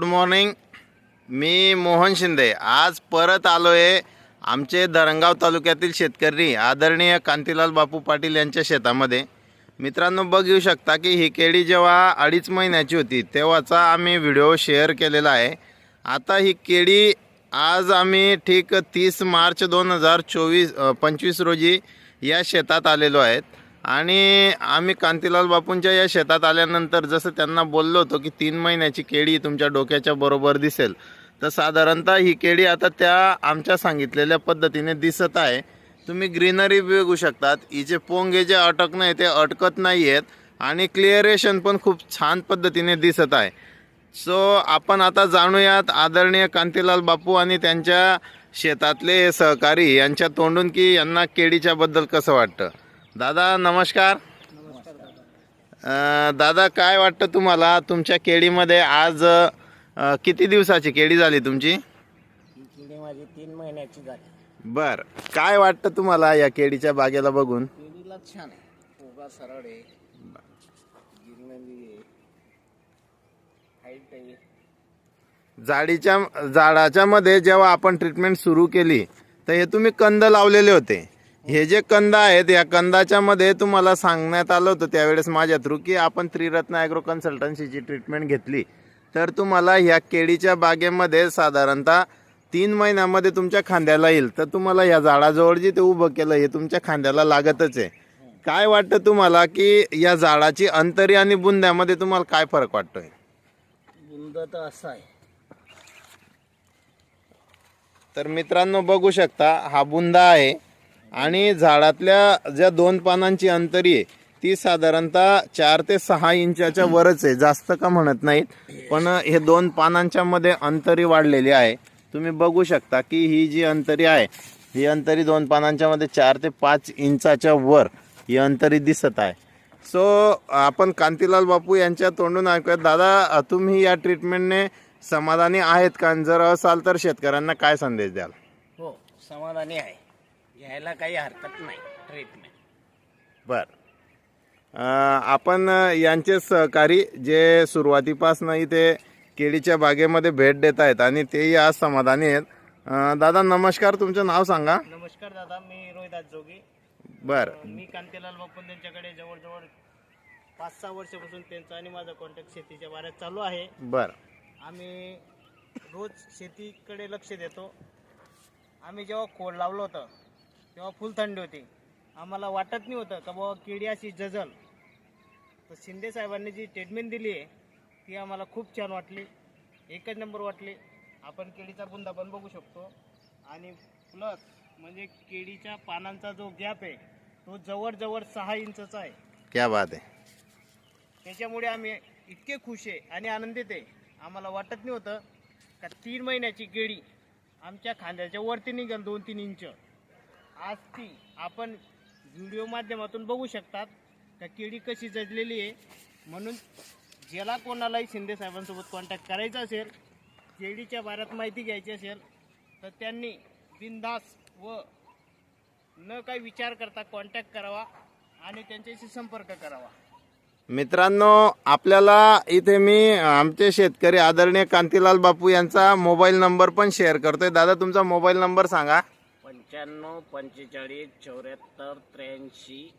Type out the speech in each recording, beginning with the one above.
Good morning मी मोहन शिंदे. आज परत आलो आहे आमचे धरणगाव तालुक्यातील शेतकरी आदरणीय कांतीलाल बापू पाटील यांच्या शेतामध्ये. मित्रांनो बघू शकता की ही केळी जेव्हा अडीच महिन्याची होती तेव्हाचा आम्ही व्हिडिओ शेअर केलेला आहे. आता ही केळी आज आम्ही ठीक तीस मार्च दोन हजार चोवीस पंचवीस रोजी या शेतात आलेलो आहेत. आणि आम्ही कांतीलाल बापूंच्या या शेतात आल्यानंतर जसं त्यांना बोललो होतो की तीन महिन्याची केळी तुमच्या डोक्याच्या बरोबर दिसेल तर साधारणतः ही केळी आता त्या आमच्या सांगितलेल्या पद्धतीने दिसत आहे. तुम्ही ग्रीनरी बघू शकतात. हिचे पोंगे जे अटक नाही ते अटकत नाही आहेत आणि क्लिअरेशन पण खूप छान पद्धतीने दिसत आहे. सो आपण आता जाणूयात आदरणीय कांतीलाल बापू आणि त्यांच्या शेतातले सहकारी यांच्या तोंडून की यांना केळीच्याबद्दल कसं वाटतं? दादा नमस्कार. अं, दादा काय वाटतं तुम्हाला? तुमच्या केळीमध्ये आज अं, किती दिवसाची केळी झाली तुमची? ही किडी माझी तीन महिन्याची झाली. बर. काय वाटतं तुम्हाला या केळीच्या बागेला बघून? केळीला छान आहे. पोगा सरळ आहे. गिरनंदी आहे. हाईट आहे. झाडीच्या झाडाच्या मध्ये जेव्हा आपण ट्रीटमेंट सुरू केली तर हे तुम्ही कंद लावलेले होते. हे जे कंद आहेत या कंदाच्या मध्ये तुम्हाला सांगण्यात आलं होतं त्यावेळेस माझ्या थ्रू की आपण त्रिरत्न ॲग्रो कन्सल्टन्सीची ट्रीटमेंट घेतली. तर तुम्हाला ह्या केळीच्या बागेमध्ये साधारणतः तीन महिन्यामध्ये तुमच्या खांद्याला येईल. तर तुम्हाला या झाडाजवळ जे ते उभं केलं हे तुमच्या खांद्याला लागतच आहे. काय वाटतं तुम्हाला की या झाडाची अंतरी आणि बुंद्यामध्ये तुम्हाला काय फरक वाटतोय? बुंद तर असं आहे. तर मित्रांनो बघू शकता हा बुंदा आहे. आणि झाडातल्या ज्या दोन पानांची अंतरी आहे ती साधारणतः चार ते सहा इंचाच्या वरच आहे. जास्त का म्हणत नाहीत पण हे दोन पानांच्या मध्ये अंतरी वाढलेली आहे. तुम्ही बघू शकता की ही जी अंतरी आहे ही अंतरी दोन पानांच्या मध्ये चार ते पाच इंचाच्या वर ही अंतरी दिसत आहे. सो आपण कांतीलाल बापू यांच्या तोंडून ऐकूयात. दादा तुम्ही या ट्रीटमेंटने समाधानी आहेत का? जर असाल तर शेतकऱ्यांना काय संदेश द्याल? हो समाधानी आहे. घ्यायला काही हरकत नाही ट्रीटमेंट बर. अं, आपण यांचे सहकारी जे सुरुवातीपासून इथे केळीच्या बागेमध्ये भेट देत आहेत आणि तेही आज समाधानी आहेत. अं, दादा नमस्कार. तुमचं नाव सांगा. नमस्कार दादा मी रोहिदास जोगी बर. मी कांतीलाल बापून त्यांच्याकडे जवळजवळ पाच सहा वर्षापासून त्यांचा आणि माझा कॉन्टॅक्ट शेतीच्या बाऱ्यात चालू आहे. बर. आम्ही रोज शेतीकडे लक्ष देतो. आम्ही जेव्हा खोड लावलं होतं तेव्हा फुल थंडी होती. आम्हाला वाटत नाही होतं का बाबा केळी अशी जजल. तर शिंदे साहेबांनी जी ट्रीटमेंट दिली आहे ती आम्हाला खूप छान वाटली. एकच नंबर वाटली. आपण केळीचा बुंदा पण बघू शकतो. आणि प्लस म्हणजे केळीच्या पानांचा जो गॅप आहे तो जवळजवळ सहा इंचचा आहे. क्या बात आहे. त्याच्यामुळे आम्ही इतके खुश आहे आणि आनंदित आहे. आम्हाला वाटत नाही होतं का तीन महिन्याची केळी आमच्या खांद्याच्या वरती निघेल दोन तीन इंच. आज ती आपण व्हिडिओ माध्यमातून बघू शकतात का केळी कशी जजलेली आहे. म्हणून ज्याला कोणालाही शिंदे साहेबांसोबत कॉन्टॅक्ट करायचा असेल केळीच्या बारात माहिती घ्यायची असेल तर त्यांनी बिनधास व न काही विचार करता कॉन्टॅक्ट करावा आणि त्यांच्याशी संपर्क करावा. मित्रांनो आपल्याला इथे मी आमचे शेतकरी आदरणीय कांतीलाल बापू यांचा मोबाईल नंबर पण शेअर करतोय. दादा तुमचा मोबाईल नंबर सांगा. पंच्याण्णव पंचेचाळीस चौऱ्याहत्तर त्र्याऐंशी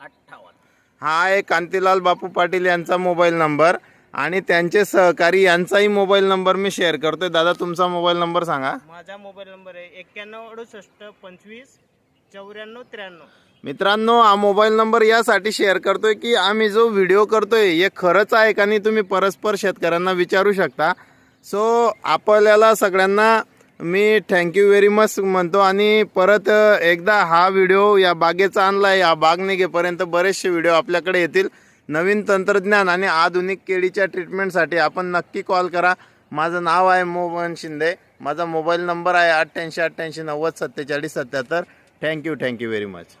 अठ्ठावन्न. हा आहे कांतीलाल बापू पाटील यांचा मोबाईल नंबर आणि त्यांचे सहकारी यांचाही मोबाईल नंबर मी शेअर करतोय. दादा तुमचा मोबाईल नंबर सांगा. माझा मोबाईल नंबर आहे एक्क्याण्णव अडुसष्ट पंचवीस चौऱ्याण्णव त्र्याण्णव. मित्रांनो हा मोबाईल नंबर यासाठी शेअर करतोय की आम्ही जो व्हिडिओ करतोय हे खरंच आहे का नाही तुम्ही परस्पर शेतकऱ्यांना विचारू शकता. सो आपल्याला सगळ्यांना मी थँक्यू व्हेरी मच म्हणतो आणि परत एकदा हा व्हिडिओ या बागेचा आणला या बाग निघेपर्यंत बरेचसे व्हिडिओ आपल्याकडे येतील. नवीन तंत्रज्ञान आणि आधुनिक केळीच्या ट्रीटमेंटसाठी आपण नक्की कॉल करा. माझं नाव आहे मोहन शिंदे. माझा मोबाईल नंबर आहे अठ्ठ्याऐंशी अठ्ठ्याऐंशी नव्वद सत्तेचाळीस सत्याहत्तर. Thank you thank you very much